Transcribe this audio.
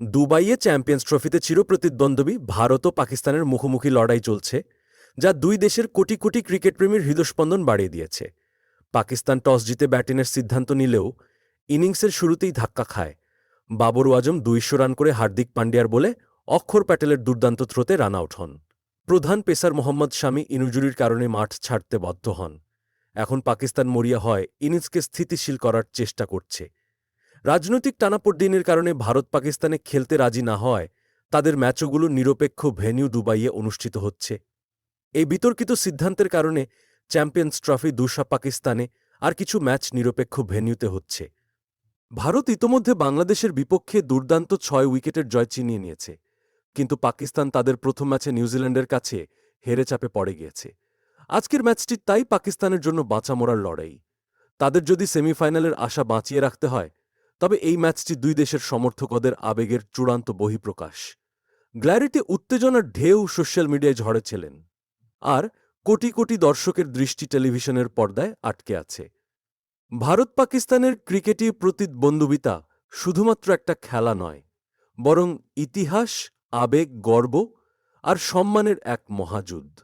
দুবাইয়ে চ্যাম্পিয়ন্স ট্রফিতে চিরপ্রতিদ্বন্দ্বী ভারত ও পাকিস্তানের মুখোমুখি লড়াই চলছে, যা দুই দেশের কোটি কোটি ক্রিকেটপ্রেমীর হৃদস্পন্দন বাড়িয়ে দিয়েছে। পাকিস্তান টস জিতে ব্যাটিংয়ের সিদ্ধান্ত নিলেও ইনিংসের শুরুতেই ধাক্কা খায়। বাবর আজম দুইশো রান করে হার্দিক পান্ডিয়ার বলে অক্ষর প্যাটেলের দুর্দান্ত থ্রোতে রান আউট হন। প্রধান পেসার মোহাম্মদ শামি ইনুজুরির কারণে মাঠ ছাড়তে বাধ্য হন। এখন পাকিস্তান মরিয়া হয় ইনিংসকে স্থিতিশীল করার চেষ্টা করছে। রাজনৈতিক টানাপোড়দিনের কারণে ভারত পাকিস্তানে খেলতে রাজি না হওয়ায় তাদের ম্যাচগুলো নিরপেক্ষ ভেন্যু দুবাইয়ে অনুষ্ঠিত হচ্ছে। এই বিতর্কিত সিদ্ধান্তের কারণে চ্যাম্পিয়ন্স ট্রফি দুশা পাকিস্তানে আর কিছু ম্যাচ নিরপেক্ষ ভেন্যুতে হচ্ছে। ভারত ইতোমধ্যে বাংলাদেশের বিপক্ষে দুর্দান্ত ছয় উইকেটের জয় চিনিয়ে নিয়েছে, কিন্তু পাকিস্তান তাদের প্রথম ম্যাচে নিউজিল্যান্ডের কাছে হেরে চাপে পড়ে গিয়েছে। আজকের ম্যাচটি তাই পাকিস্তানের জন্য বাঁচা মরার লড়াই। তাদের যদি সেমিফাইনালের আশা বাঁচিয়ে রাখতে হয় তবে এই ম্যাচটি দুই দেশের সমর্থকদের আবেগের চূড়ান্ত বহিঃপ্রকাশ। গ্ল্যারিতে উত্তেজনার ঢেউ সোশ্যাল মিডিয়ায় ঝড়েছিলেন আর কোটি কোটি দর্শকের দৃষ্টি টেলিভিশনের পর্দায় আটকে আছে। ভারত পাকিস্তানের ক্রিকেটই প্রতিদ্বন্দ্বিতা শুধুমাত্র একটা খেলা নয়, বরং ইতিহাস, আবেগ, গর্ব আর সম্মানের এক মহাযুদ্ধ।